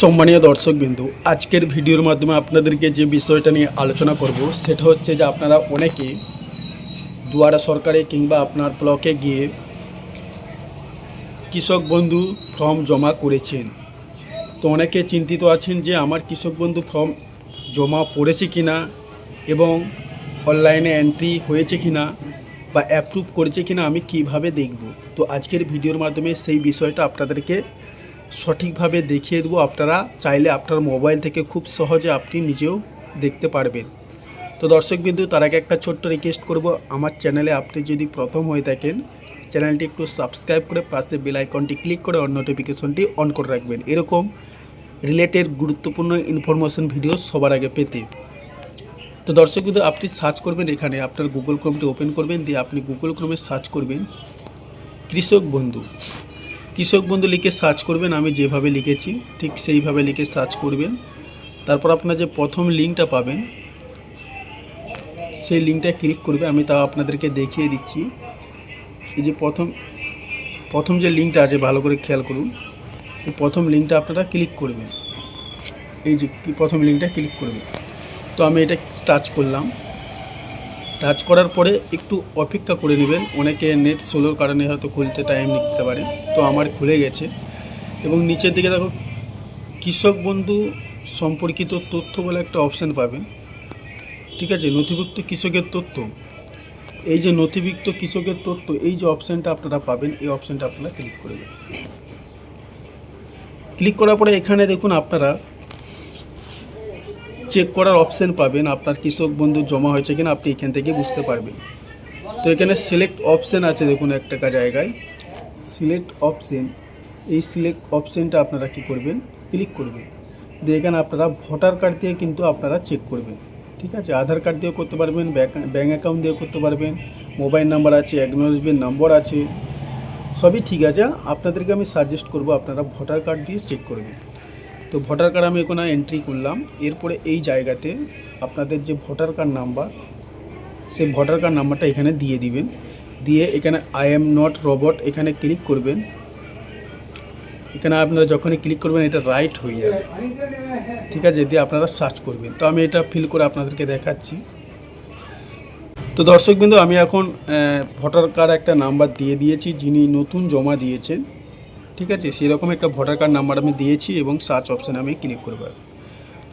সম্মানীয় দর্শকবিন্দু, আজকের ভিডিওর মাধ্যমে আপনাদেরকে যে বিষয়টা নিয়ে আলোচনা করব, সেটা হচ্ছে যে আপনারা অনেকে দুয়ারা সরকারে কিংবা আপনার ব্লকে গিয়ে কৃষক বন্ধু ফর্ম জমা করেছেন। তো অনেকে চিন্তিত আছেন যে আমার কৃষক বন্ধু ফর্ম জমা পড়েছে কিনা এবং অনলাইনে এন্ট্রি হয়েছে কিনা বা অ্যাপ্রুভ করেছে কিনা আমি কীভাবে দেখব? তো আজকের ভিডিওর মাধ্যমে সেই বিষয়টা আপনাদেরকে সঠিকভাবে দেখিয়ে দেবো। আপনারা চাইলে আপনার মোবাইল থেকে খুব সহজে আপনি নিজেও দেখতে পারবেন। তো দর্শকবিন্দু, তার আগে একটা ছোট্ট রিকোয়েস্ট করব। আমার চ্যানেলে আপনি যদি প্রথম হয়ে থাকেন, চ্যানেলটি একটু সাবস্ক্রাইব করে পাশে বেল আইকনটি ক্লিক করে অন নোটিফিকেশনটি অন করে রাখবেন। এরকম রিলেটেড গুরুত্বপূর্ণ ইনফরমেশন ভিডিও সবার আগে পেতে। তো দর্শকবিন্দু, আপনি সার্চ করবেন এখানে, আপনার গুগল ক্রোমটি ওপেন করবেন, দিয়ে আপনি গুগল ক্রোমে সার্চ করবেন, কৃষক বন্ধু। কৃষক বন্ধু লিখে সার্চ করবেন, আমি যেভাবে লিখেছি ঠিক সেইভাবে লিখে সার্চ করবেন। তারপর আপনার যে প্রথম লিঙ্কটা পাবেন, সেই লিঙ্কটা ক্লিক করবে, আমি তা আপনাদেরকে দেখিয়ে দিচ্ছি। এই যে প্রথম প্রথম যে লিঙ্কটা আছে, ভালো করে খেয়াল করুন, এই প্রথম লিঙ্কটা আপনারা ক্লিক করবেন। এই যে প্রথম লিঙ্কটা ক্লিক করবেন। তো আমি এটা টাচ করলাম। টাচ করার পরে একটু অপেক্ষা করে নেবেন। অনেকে নেট স্লোর কারণে হয়তো খুলতে টাইম নিতে পারে। তো আমার খুলে গেছে। এবং নিচের দিকে দেখো, কৃষক বন্ধু সম্পর্কিত তথ্য বলে একটা অপশান পাবেন। ঠিক আছে? নথিভুক্ত কৃষকের তথ্য। এই যে নথিভুক্ত কৃষকের তথ্য, এই যে অপশানটা আপনারা পাবেন, এই অপশানটা আপনারা ক্লিক করবেন ক্লিক করার পরে এখানে দেখুন আপনারা চেক করার অপশান পাবেন। আপনার কৃষক বন্ধু জমা হয়েছে কিনা আপনি এখান থেকে বুঝতে পারবেন। তো এখানে সিলেক্ট অপশান আছে দেখুন একটা কা জায়গায়। সিলেক্ট অপশান এই সিলেক্ট অপশানটা আপনারা কি করবেন? ক্লিক করবেন। দিয়ে এখানে আপনারা ভোটার কার্ড দিয়ে কিন্তু আপনারা চেক করবেন। ঠিক আছে? আধার কার্ড দিয়েও করতে পারবেন ব্যাঙ্ক অ্যাকাউন্ট দিয়েও করতে পারবেন মোবাইল নাম্বার আছে অ্যাকনোলজমেন্ট নম্বর আছে। সবই ঠিক আছে। আপনাদেরকে আমি সাজেস্ট করব আপনারা ভোটার কার্ড দিয়ে চেক করবেন। তো ভোটার কার্ড আমি এখানে এন্ট্রি করলাম। এরপরে এই জায়গাতে আপনাদের যে ভোটার কার্ড নাম্বার, সেই ভোটার কার্ড নাম্বারটা এখানে দিয়ে দিবেন। দিয়ে এখানে আই এম নট রোবট এখানে ক্লিক করবেন। এখানে আপনারা যখনই ক্লিক করবেন, এটা রাইট হয়ে যাবে। ঠিক আছে? দিয়ে আপনারা সার্চ করবেন। তো আমি এটা ফিল করে আপনাদেরকে দেখাচ্ছি। তো দর্শকবৃন্দ, আমি এখন ভোটার কার্ড একটা নাম্বার দিয়ে দিয়েছি, যিনি নতুন জমা দিয়েছেন। ঠিক আছে? সেরকম একটা ভোটার কার্ড নাম্বার আমি দিয়েছি এবং সার্চ অপশানে আমি ক্লিক করব।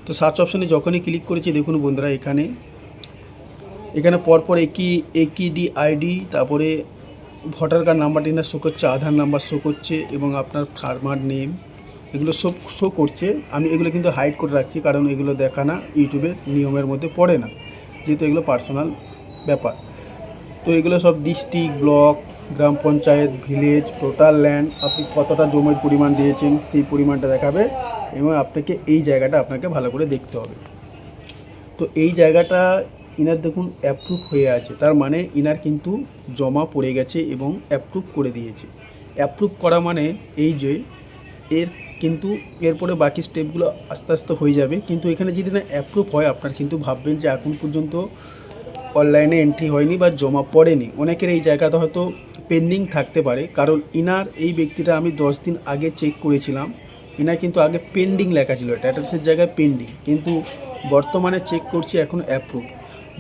তো সার্চ অপশানে যখনই ক্লিক করেছি, দেখুন বন্ধুরা এখানে। এখানে পরপর একই একই ডি আইডি তারপরে ভোটার কার্ড নাম্বারটি না শো করছে, আধার নাম্বার শো করছে এবং আপনার ফার্মার নেম এগুলো সব শো করছে। আমি এগুলো কিন্তু হাইড করে রাখছি কারণ এগুলো দেখা না ইউটিউবের নিয়মের মধ্যে পড়ে না। যেহেতু এগুলো পার্সোনাল ব্যাপার। তো এগুলো সব ডিস্ট্রিক্ট ব্লক গ্রাম পঞ্চায়েত ভিলেজ টোটাল ল্যান্ড আপনি কতটা জমির পরিমাণ দিয়েছেন, সেই পরিমাণটা দেখাবে এবং আপনাকে এই জায়গাটা আপনাকে ভালো করে দেখতে হবে। তো এই জায়গাটা ইনার দেখুন অ্যাপ্রুভ হয়ে আছে, তার মানে ইনার কিন্তু জমা পড়ে গেছে এবং অ্যাপ্রুভ করে দিয়েছে। অ্যাপ্রুভ করা মানে এই যে এর কিন্তু এরপরে বাকি স্টেপগুলো আস্তে আস্তে হয়ে যাবে, কিন্তু এখানে যদি না অ্যাপ্রুভ হয়, আপনার কিন্তু ভাববেন যে এখন পর্যন্ত অনলাইনে এন্ট্রি হয়নি বা জমা পড়েনি। অনেকের এই জায়গাটা হয়তো পেন্ডিং থাকতে পারে, কারণ ইনার এই ব্যক্তিটা আমি দশ দিন আগে চেক করেছিলাম। ইনার কিন্তু আগে পেন্ডিং লেখা ছিল স্ট্যাটাসের জায়গায় পেন্ডিং, কিন্তু বর্তমানে চেক করছি এখন অ্যাপ্রুভ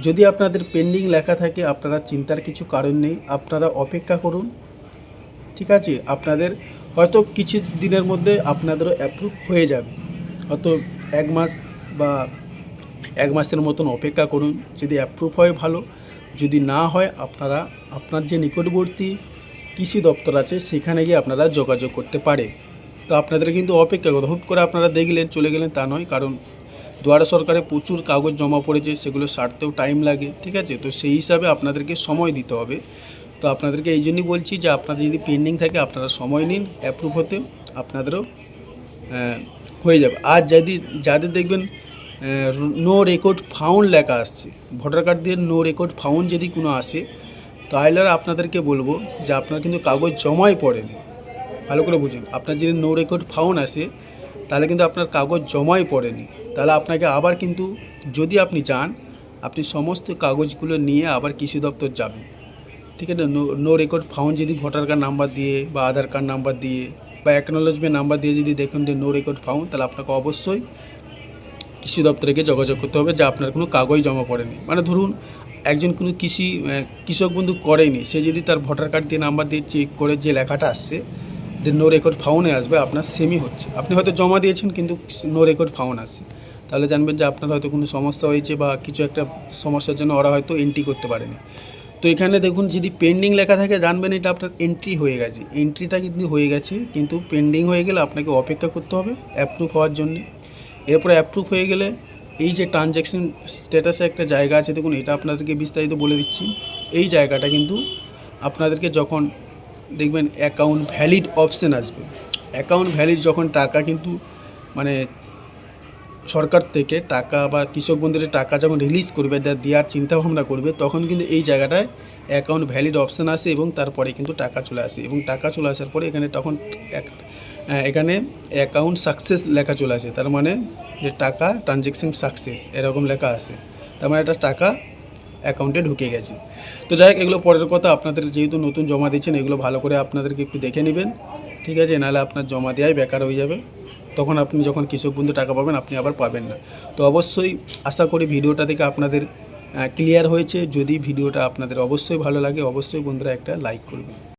যদি আপনাদের পেন্ডিং লেখা থাকে, আপনারা চিন্তার কিছু কারণ নেই, আপনারা অপেক্ষা করুন, ঠিক আছে? আপনাদের হয়তো কিছু দিনের মধ্যে আপনাদেরও অ্যাপ্রুভ হয়ে যাবে। হয়তো এক মাস বা এক মাসের মতন অপেক্ষা করুন, যদি অ্যাপ্রুভ হয় ভালো যদি না হয় আপনারা, আপনার যে নিকটবর্তী কৃষি দপ্তর আছে, সেখানে গিয়ে আপনারা যোগাযোগ করতে পারে। তো আপনাদের কিন্তু অপেক্ষা করতে হুট করে আপনারা দেখলেন, চলে গেলেন, তা নয়। কারণ দুয়ারা সরকারে প্রচুর কাগজ জমা পড়েছে, সেগুলো সারতেও টাইম লাগে, ঠিক আছে? তো সেই হিসাবে আপনাদেরকে সময় দিতে হবে। তো আপনাদেরকে এই জন্যই বলছি যে, আপনাদের যদি পেন্ডিং থাকে, আপনারা সময় নিন অ্যাপ্রুভ হতে, আপনাদেরও হয়ে যাবে। আর যদি, যাদের দেখবেন নো রেকর্ড ফাউন্ড লেখা আসছে। ভোটার কার্ড দিয়ে নো রেকর্ড ফাউন্ড যদি কোনো আসে, তাহলে আপনাদেরকে বলব যে আপনার কিন্তু কাগজ জমাই পড়েনি। ভালো করে বুঝুন, আপনার যদি নো রেকর্ড ফাউন্ড আসে, তাহলে কিন্তু আপনার কাগজ জমাই পড়েনি। তাহলে আপনাকে আবার কিন্তু যদি আপনি চান আপনি সমস্ত কাগজগুলো নিয়ে আবার কৃষি দপ্তর যাবেন। ঠিক আছে? নো নো রেকর্ড ফাউন্ড যদি ভোটার কার্ড নাম্বার দিয়ে বা আধার কার্ড নাম্বার দিয়ে বা অ্যাকনোলজমেন্ট নাম্বার দিয়ে যদি দেখুন যে নো রেকর্ড ফাউন্ড তাহলে আপনাকে অবশ্যই কৃষি দপ্তরে গিয়ে যোগাযোগ করতে হবে যে আপনার কোনো কাগজ জমা পড়েনি। মানে ধরুন, একজন কোনো কৃষি কৃষক বন্ধু করেনি, সে যদি তার ভোটার কার্ড দিয়ে নাম্বার দিয়ে চেক করে যে লেখাটা আসছে, যে নো রেকর্ড ফাউনে আসবে, আপনার সেমই হচ্ছে। আপনি হয়তো জমা দিয়েছেন, কিন্তু নো রেকর্ড ফাউন আসছে। তাহলে জানবেন যে আপনার হয়তো কোনো সমস্যা হয়েছে বা কিছু একটা সমস্যার জন্য ওরা হয়তো এন্ট্রি করতে পারেনি। তো এখানে দেখুন, যদি পেন্ডিং লেখা থাকে, জানবেন এটা আপনার এন্ট্রি হয়ে গেছে। এন্ট্রিটা কিন্তু হয়ে গেছে, কিন্তু পেন্ডিং হয়ে গেলে আপনাকে অপেক্ষা করতে হবে অ্যাপ্রুভ হওয়ার জন্যে। এরপরে অ্যাপ্রুভ হয়ে গেলে এই যে ট্রানজ্যাকশন স্ট্যাটাসে একটা জায়গা আছে, দেখুন এটা আপনাদেরকে বিস্তারিত বলে দিচ্ছি। এই জায়গাটা কিন্তু আপনাদেরকে যখন দেখবেন অ্যাকাউন্ট ভ্যালিড অপশান আসবে। অ্যাকাউন্ট ভ্যালিড যখন টাকা কিন্তু মানে সরকার থেকে টাকা বা কৃষক বন্ধুদের টাকা যখন রিলিজ করবে, যা দেওয়ার চিন্তাভাবনা করবে, তখন কিন্তু এই জায়গাটায় অ্যাকাউন্ট ভ্যালিড অপশান আসে এবং তারপরে কিন্তু টাকা চলে আসে এবং টাকা চলে আসার পরে এখানে তখন এখানে অ্যাকাউন্ট সাকসেস লেখা চলে আসে। তার মানে যে টাকা ট্রানজ্যাকশন সাকসেস এরকম লেখা আসে তার মানে একটা টাকা অ্যাকাউন্টে ঢুকে গেছে। তো যাই হোক, এগুলো পরের কথা, আপনাদের যেহেতু নতুন জমা দিচ্ছেন, এগুলো ভালো করে আপনাদেরকে একটু দেখে নেবেন। ঠিক আছে? নাহলে আপনার জমা দেওয়াই বেকার হয়ে যাবে। তখন আপনি যখন কৃষক বন্ধু টাকা পাবেন, আপনি আবার পাবেন না। তো অবশ্যই আশা করি ভিডিওটা থেকে আপনাদের ক্লিয়ার হয়েছে। যদি ভিডিওটা আপনাদের অবশ্যই ভালো লাগে, অবশ্যই বন্ধুরা একটা লাইক করবেন।